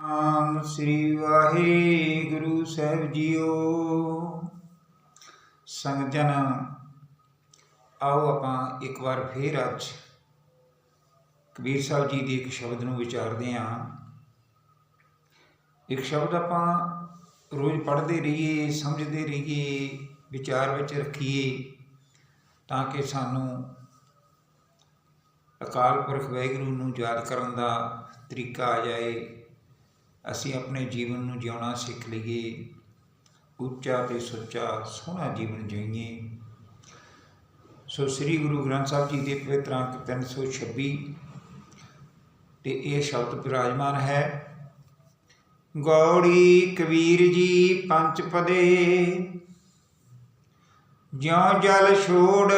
ਆਮ ਸ੍ਰੀ ਵਾਹਿਗੁਰੂ ਸਾਹਿਬ JIO. ਸੰਗਤ ਆਓ ਆਪਾਂ ਇੱਕ ਵਾਰ ਫੇਰ ਅੱਜ ਕਬੀਰ ਸਾਹਿਬ ਜੀ ਦੇ ਇੱਕ ਸ਼ਬਦ ਨੂੰ ਵਿਚਾਰਦੇ ਹਾਂ। ਇੱਕ ਸ਼ਬਦ ਆਪਾਂ ਰੋਜ਼ ਪੜ੍ਹਦੇ ਰਹੀਏ, ਸਮਝਦੇ ਰਹੀਏ, ਵਿਚਾਰ ਵਿੱਚ ਰੱਖੀਏ, ਤਾਂ ਕਿ ਸਾਨੂੰ ਅਕਾਲ ਪੁਰਖ ਵਾਹਿਗੁਰੂ ਨੂੰ ਯਾਦ ਕਰਨ ਦਾ ਤਰੀਕਾ ਆ ਜਾਏ। ਅਸੀਂ ਆਪਣੇ ਜੀਵਨ ਨੂੰ ਜਿਉਣਾ ਸਿੱਖ ਲਈਏ, ਉੱਚਾ ਤੇ ਸੁੱਚਾ, ਸੋਹਣਾ ਜੀਵਨ ਜੀਈਏ। ਸੋ ਸ੍ਰੀ ਗੁਰੂ ਗ੍ਰੰਥ ਸਾਹਿਬ ਜੀ ਦੇ ਪਵਿੱਤਰ ਅੰਕ 326 ਤੇ ਇਹ ਸ਼ਬਦ ਬਿਰਾਜਮਾਨ ਹੈ, ਗੌੜੀ ਕਬੀਰ ਜੀ ਪੰਜ ਪਦੇ, ਜਿਉ ਜਲ ਛੋੜ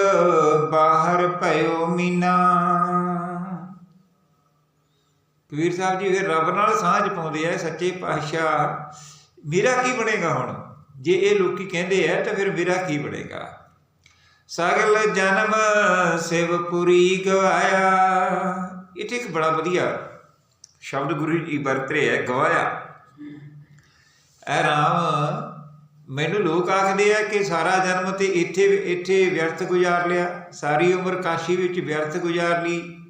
ਬਾਹਰ ਭਇਓ ਮੀਨਾ ਕਬੀਰ ਸਾਹਿਬ ਜੀ ਫਿਰ ਰੱਬ ਨਾਲ ਸਾਂਝ ਪਾਉਂਦੇ ਆ ਸੱਚੇ ਪਾਤਸ਼ਾਹ। ਮੇਰਾ ਕੀ ਬਣੇਗਾ ਹੁਣ? ਜੇ ਇਹ ਲੋਕੀ ਕਹਿੰਦੇ ਆ, ਤਾਂ ਫਿਰ ਮੇਰਾ ਕੀ ਬਣੇਗਾ? ਸਗਲ ਜਨਮ ਸਿਵਪੁਰੀ ਗਵਾਇਆ। ਇੱਥੇ ਇੱਕ ਬੜਾ ਵਧੀਆ ਸ਼ਬਦ ਗੁਰੂ ਜੀ ਵਰਤ ਰਹੇ ਹੈ ਗਵਾਇਆ। ਐ ਰਾਮ, ਮੈਨੂੰ ਲੋਕ ਆਖਦੇ ਆ ਕਿ ਸਾਰਾ ਜਨਮ ਤੇ ਇੱਥੇ ਇੱਥੇ ਵਿਅਰਥ ਗੁਜ਼ਾਰ ਲਿਆ। ਸਾਰੀ ਉਮਰ ਕਾਸ਼ੀ ਵਿੱਚ ਵਿਅਰਥ ਗੁਜ਼ਾਰ ਲਈ।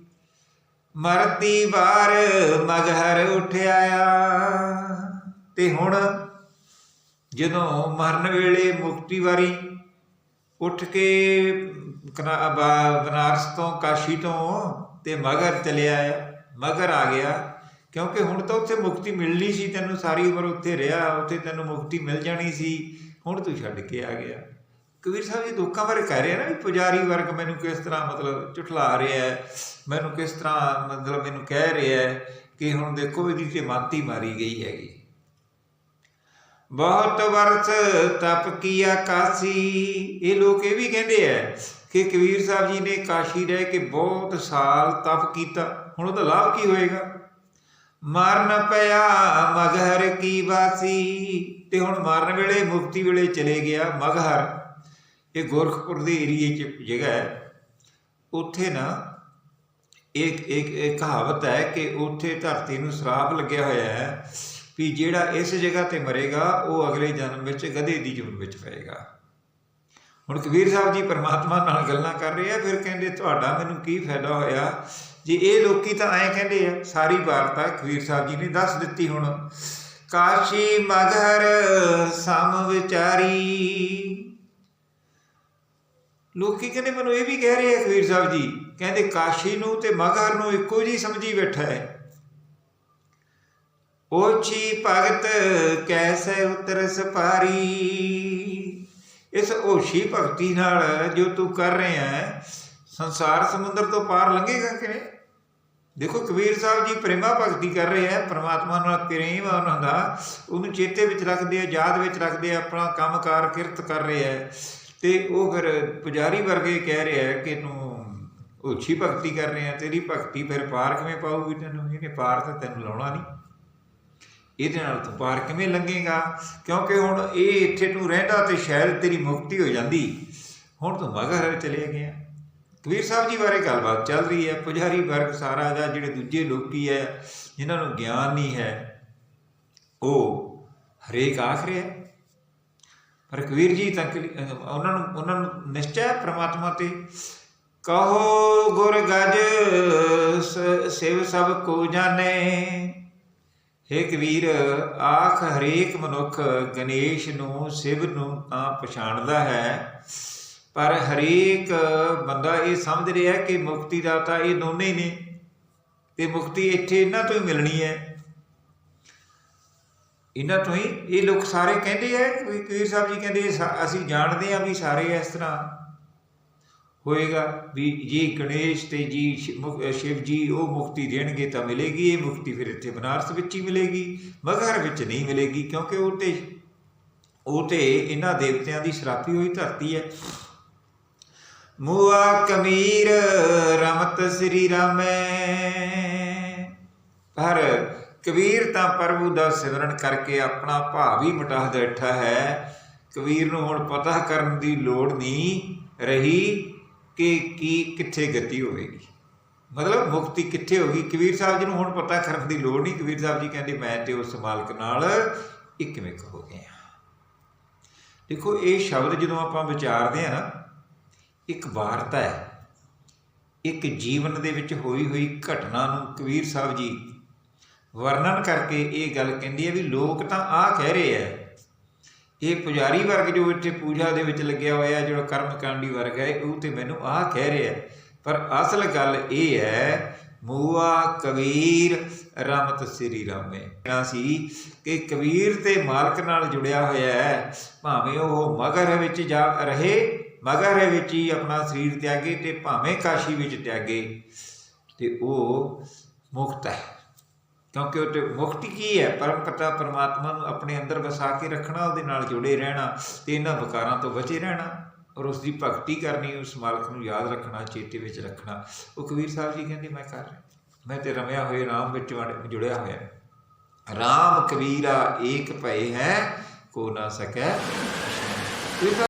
ਮਰਤੀ ਵਾਰ ਮਗਹਰ ਉੱਠਿਆ ਤੇ ਹੁਣ ਜਦੋਂ ਮਰਨ ਵੇਲੇ ਮੁਕਤੀ ਵਾਰੀ ਉੱਠ ਕੇ ਕਨਾ- ਬਾ- ਬਨਾਰਸ ਤੋਂ, ਕਾਸ਼ੀ ਤੋਂ ਤੇ ਮਗਰ ਚਲਿਆ ਆ ਮਗਰ ਆ ਗਿਆ। ਕਿਉਂਕਿ ਹੁਣ ਤਾਂ ਉੱਥੇ ਮੁਕਤੀ ਮਿਲਣੀ ਸੀ, ਤੈਨੂੰ ਸਾਰੀ ਉਮਰ ਉੱਥੇ ਰਿਹਾ, ਉੱਥੇ ਤੈਨੂੰ ਮੁਕਤੀ ਮਿਲ ਜਾਣੀ ਸੀ, ਹੁਣ ਤੂੰ ਛੱਡ ਕੇ ਆ ਗਿਆ। ਕਬੀਰ ਸਾਹਿਬ ਜੀ ਲੋਕਾਂ ਬਾਰੇ ਕਹਿ ਰਹੇ ਆ ਨਾ ਵੀ ਪੁਜਾਰੀ ਵਰਗ ਮੈਨੂੰ ਕਿਸ ਤਰ੍ਹਾਂ ਮਤਲਬ ਝੁਠਲਾ ਰਿਹਾ ਹੈ, ਮੈਨੂੰ ਕਿਸ ਤਰ੍ਹਾਂ ਮਤਲਬ ਮੈਨੂੰ ਕਹਿ ਰਿਹਾ ਹੈ ਕਿ ਹੁਣ ਦੇਖੋ ਇਹਦੀ ਤੇ ਮਾਤੀ ਮਾਰੀ ਗਈ ਹੈਗੀ। ਬਹੁਤ ਵਰਸ ਤਪ ਕੀਆ ਕਾਸੀ, ਇਹ ਲੋਕ ਇਹ ਵੀ ਕਹਿੰਦੇ ਐ ਕਿ ਕਬੀਰ ਸਾਹਿਬ ਜੀ ਨੇ ਕਾਸ਼ੀ ਰਹਿ ਕੇ ਬਹੁਤ ਸਾਲ ਤਪ ਕੀਤਾ, ਹੁਣ ਉਹਦਾ ਲਾਭ ਕੀ ਹੋਏਗਾ? ਮਰਨ ਪਿਆ ਮਗਹਰ ਕੀ ਵਾਸੀ, ਤੇ ਹੁਣ ਮਰਨ ਵੇਲੇ, ਮੁਕਤੀ ਵੇਲੇ ਚਲੇ ਗਿਆ ਮਗਹਰ। ਇਹ ਗੋਰਖਪੁਰ ਦੇ ਏਰੀਏ 'ਚ ਜਗ੍ਹਾ ਹੈ। ਉੱਥੇ ਨਾ ਇੱਕ ਇੱਕ ਕਹਾਵਤ ਹੈ ਕਿ ਉੱਥੇ ਧਰਤੀ ਨੂੰ ਸਰਾਪ ਲੱਗਿਆ ਹੋਇਆ ਹੈ ਵੀ ਜਿਹੜਾ ਇਸ ਜਗ੍ਹਾ ਤੇ ਮਰੇਗਾ, ਉਹ ਅਗਲੇ ਜਨਮ ਵਿੱਚ, ਗਧੇ ਦੀ ਜੂਨ ਵਿੱਚ ਪਏਗਾ। ਹੁਣ ਕਬੀਰ ਸਾਹਿਬ ਜੀ ਪਰਮਾਤਮਾ ਨਾਲ ਗੱਲਾਂ ਕਰ ਰਹੇ ਆ, ਫਿਰ ਕਹਿੰਦੇ, ਤੁਹਾਡਾ ਮੈਨੂੰ ਕੀ ਫਾਇਦਾ ਹੋਇਆ? ਜੇ ਇਹ ਲੋਕੀ ਤਾਂ ਐਂ ਕਹਿੰਦੇ ਆ, ਸਾਰੀ ਵਾਰਤਾ ਕਬੀਰ ਸਾਹਿਬ ਜੀ ਨੇ ਦੱਸ ਦਿੱਤੀ ਹੁਣ। ਕਾਸ਼ੀ ਮਗਰ ਸਮ ਵਿਚਾਰੀ ਲੋਕੀ ਕਹਿੰਦੇ, ਮੈਨੂੰ ਇਹ ਵੀ ਕਹਿ ਰਹੇ ਆ ਕਬੀਰ ਸਾਹਿਬ ਜੀ, ਕਹਿੰਦੇ ਕਾਸ਼ੀ ਨੂੰ ਤੇ ਮਗਰ ਨੂੰ ਇੱਕੋ ਜੀ ਸਮਝੀ ਬੈਠਾ ਹੈ। ਓਛੀ ਭਗਤ ਕੈਸੇ ਉਤਰ ਸਪਾਰੀ ਇਸ ਓਛੀ ਭਗਤੀ ਨਾਲ ਜੋ ਤੂੰ ਕਰ ਰਿਹਾ ਹੈ, ਸੰਸਾਰ ਸਮੁੰਦਰ ਤੋਂ ਪਾਰ ਲੰਘੇਗਾ ਕਿਵੇਂ? ਦੇਖੋ, ਕਬੀਰ ਸਾਹਿਬ ਜੀ ਪ੍ਰੇਮਾ ਭਗਤੀ ਕਰ ਰਹੇ ਹੈ, ਪ੍ਰਮਾਤਮਾ ਨਾਲ ਪ੍ਰੇਮ ਆ ਉਹਨਾਂ ਦਾ, ਉਹਨੂੰ ਚੇਤੇ ਵਿੱਚ ਰੱਖਦੇ ਆ, ਯਾਦ ਵਿੱਚ ਰੱਖਦੇ ਆ, ਆਪਣਾ ਕੰਮਕਾਰ ਕਿਰਤ ਕਰ ਰਿਹਾ ਆ ਤੇ ਉਹ ਫਿਰ ਪੁਜਾਰੀ ਵਰਗੇ ਕਹਿ ਰਿਹਾ ਕਿ ਤੂੰ ਓਛੀ ਭਗਤੀ ਕਰ ਰਿਹਾ, ਤੇਰੀ ਭਗਤੀ ਫਿਰ ਪਾਰ ਕਿਵੇਂ ਪਾਊਗੀ ਤੈਨੂੰ? ਇਹਨੇ ਪਾਰ ਤਾਂ ਤੈਨੂੰ ਲਾਉਣਾ ਨਹੀਂ। ਇਹਦੇ ਨਾਲ ਤੂੰ ਪਾਰ ਕਿਵੇਂ ਲੰਘੇਗਾ? ਕਿਉਂਕਿ ਹੁਣ ਇਹ ਇੱਥੇ ਤੂੰ ਰਹਿੰਦਾ ਤੇ ਸ਼ਾਇਦ ਤੇਰੀ ਮੁਕਤੀ ਹੋ ਜਾਂਦੀ। ਹੁਣ ਤੂੰ ਮਗਰ ਚਲੇ ਗਿਆ। ਕਬੀਰ ਸਾਹਿਬ ਜੀ ਬਾਰੇ ਗੱਲਬਾਤ ਚੱਲ ਰਹੀ ਹੈ। ਪੁਜਾਰੀ ਵਰਗ ਸਾਰਾ ਦਾ ਜਿਹੜੇ ਦੂਜੇ ਲੋਕੀ ਹੈ, ਜਿਨ੍ਹਾਂ ਨੂੰ ਗਿਆਨ ਨਹੀਂ ਹੈ, ਉਹ ਹਰੇਕ ਆਖ ਰਿਹਾ ਪਰ ਕਬੀਰ ਜੀ ਤੱਕ ਉਹਨਾਂ ਨੂੰ ਉਹਨਾਂ ਨੂੰ ਨਿਸ਼ਚੈ ਪ੍ਰਮਾਤਮਾ ਤੇ, ਕਹੋ ਗੁਰ ਗਜ, ਸ- ਸਭ ਕੋ ਜਾਣੇ। ਹੇ ਕਬੀਰ ਆਖ ਹਰੇਕ ਮਨੁੱਖ ਗਣੇਸ਼ ਨੂੰ, ਸਿਵ ਨੂੰ ਤਾਂ ਪਛਾਣਦਾ ਹੈ। ਪਰ ਹਰੇਕ ਬੰਦਾ ਇਹ ਸਮਝ ਰਿਹਾ ਕਿ ਮੁਕਤੀ ਦਾ ਤਾਂ ਇਹ ਦੋਨੇ ਹੀ ਨੇ। ਤੇ ਮੁਕਤੀ ਇੱਥੇ ਇਹਨਾਂ ਤੋਂ ਹੀ ਮਿਲਣੀ ਹੈ। ਇਹਨਾਂ ਤੋਂ ਹੀ, ਇਹ ਲੋਕ ਸਾਰੇ ਕਹਿੰਦੇ ਆ ਕਿ ਕਬੀਰ ਸਾਹਿਬ ਜੀ ਕਹਿੰਦੇ ਸਾ- ਅਸੀਂ ਜਾਣਦੇ ਆ ਵੀ ਸਾਰੇ ਇਸ ਤਰ੍ਹਾਂ ਹੋਏਗਾ ਵੀ ਜੀ ਗਣੇਸ਼ ਤੇ ਜੀ ਮੁਕ- ਸ਼ਿਵ ਜੀ ਉਹ ਮੁਕਤੀ ਦੇਣਗੇ ਤਾਂ ਮਿਲੇਗੀ, ਇਹ ਮੁਕਤੀ ਫਿਰ ਇੱਥੇ ਬਨਾਰਸ ਵਿੱਚ ਹੀ ਮਿਲੇਗੀ, ਮਗਰ ਵਿੱਚ ਨਹੀਂ ਮਿਲੇਗੀ, ਕਿਉਂਕਿ ਉਹ ਤੇ ਉਹ ਤੇ ਇਹਨਾਂ ਦੇਵਤਿਆਂ ਦੀ ਸ਼ਰਾਪੀ ਹੋਈ ਧਰਤੀ ਹੈ। ਮੂਆ ਕਮੀਰ ਰਮਤ ਸ੍ਰੀ ਰਾਮੈ ਪਰ ਕਬੀਰ ਤਾਂ ਪ੍ਰਭੂ ਦਾ ਸਿਮਰਨ ਕਰਕੇ ਆਪਣਾ ਭਾਵ ਹੀ ਮਿਟਾ ਬੈਠਾ ਹੈ। ਕਬੀਰ ਨੂੰ ਹੁਣ ਪਤਾ ਕਰਨ ਦੀ ਲੋੜ ਨਹੀਂ ਰਹੀ ਕਿ ਕੀ, ਕਿੱਥੇ ਗਤੀ ਹੋਵੇਗੀ। ਮਤਲਬ ਮੁਕਤੀ ਕਿੱਥੇ ਹੋ ਗਈ ਕਬੀਰ ਸਾਹਿਬ ਜੀ ਨੂੰ ਹੁਣ ਪਤਾ ਕਰਨ ਦੀ ਲੋੜ ਨਹੀਂ। ਕਬੀਰ ਸਾਹਿਬ ਜੀ ਕਹਿੰਦੇ, ਮੈਂ ਤੇ ਉਸ ਮਾਲਕ ਨਾਲ ਇੱਕਮਿਕ ਹੋ ਗਏ ਹਾਂ। ਦੇਖੋ, ਇਹ ਸ਼ਬਦ ਜਦੋਂ ਆਪਾਂ ਵਿਚਾਰਦੇ ਆ ਨਾ, ਇੱਕ ਵਾਰਤਾ ਹੈ। ਇੱਕ ਜੀਵਨ ਦੇ ਵਿੱਚ ਹੋਈ ਹੋਈ ਘਟਨਾ ਨੂੰ ਕਬੀਰ ਸਾਹਿਬ ਜੀ ਵਰਣਨ ਕਰਕੇ ਇਹ ਗੱਲ ਕਹਿੰਦੀ ਹੈ ਵੀ ਲੋਕ ਤਾਂ ਆਹ ਕਹਿ ਰਹੇ ਆ ਇਹ ਪੁਜਾਰੀ ਵਰਗ ਜੋ ਇੱਥੇ ਪੂਜਾ ਦੇ ਵਿੱਚ ਲੱਗਿਆ ਹੋਇਆ, ਜਿਹੜਾ ਕਰਮਕਾਂਡੀ ਵਰਗ ਹੈ, ਉਹ ਤੇ ਮੈਨੂੰ ਆਹ ਕਹਿ ਰਿਹਾ ਪਰ ਅਸਲ ਗੱਲ ਇਹ ਹੈ, ਮੂਆ ਕਬੀਰ ਰਮਤ ਸ੍ਰੀ ਰਾਮੇ। ਕਹਿਣਾ ਸੀ ਕਿ ਕਬੀਰ ਤੇ ਮਾਲਕ ਨਾਲ ਜੁੜਿਆ ਹੋਇਆ ਹੈ, ਭਾਵੇਂ ਉਹ ਮਗਰ ਵਿੱਚ ਜਾ ਰਹੇ, ਮਗਰ ਵਿੱਚ ਹੀ ਆਪਣਾ ਸਰੀਰ ਤਿਆਗੇ ਤੇ ਭਾਵੇਂ ਕਾਸ਼ੀ ਵਿੱਚ ਤਿਆਗੇ, ਤੇ ਉਹ ਮੁਕਤ ਹੈ। ਕਿਉਂਕਿ ਉਹ ਤੇ ਮੁਕਤੀ ਕੀ ਹੈ? ਪਰਮ ਪਿਤਾ ਪਰਮਾਤਮਾ ਨੂੰ ਆਪਣੇ ਅੰਦਰ ਵਸਾ ਕੇ ਰੱਖਣਾ, ਉਹਦੇ ਨਾਲ ਜੁੜੇ ਰਹਿਣਾ ਤੇ ਇਹਨਾਂ ਵਿਕਾਰਾਂ ਤੋਂ ਬਚੇ ਰਹਿਣਾ ਔਰ ਉਸ ਦੀ ਭਗਤੀ ਕਰਨੀ, ਉਸ ਮਾਲਕ ਨੂੰ ਯਾਦ ਰੱਖਣਾ, ਚੇਤੇ ਵਿੱਚ ਰੱਖਣਾ। ਉਹ ਕਬੀਰ ਸਾਹਿਬ ਜੀ ਕਹਿੰਦੇ, ਮੈਂ ਕਰ ਰਿਹਾ। ਮੈਂ ਤੇ ਰਮਿਆ ਹੋਏ ਰਾਮ ਵਿੱਚ ਵੜ- ਜੁੜਿਆ ਹੋਇਆ ਰਾਮ ਕਬੀਰਾ ਏਕ ਭਏ ਹੈ, ਕੋ ਨਾ ਸਕੈ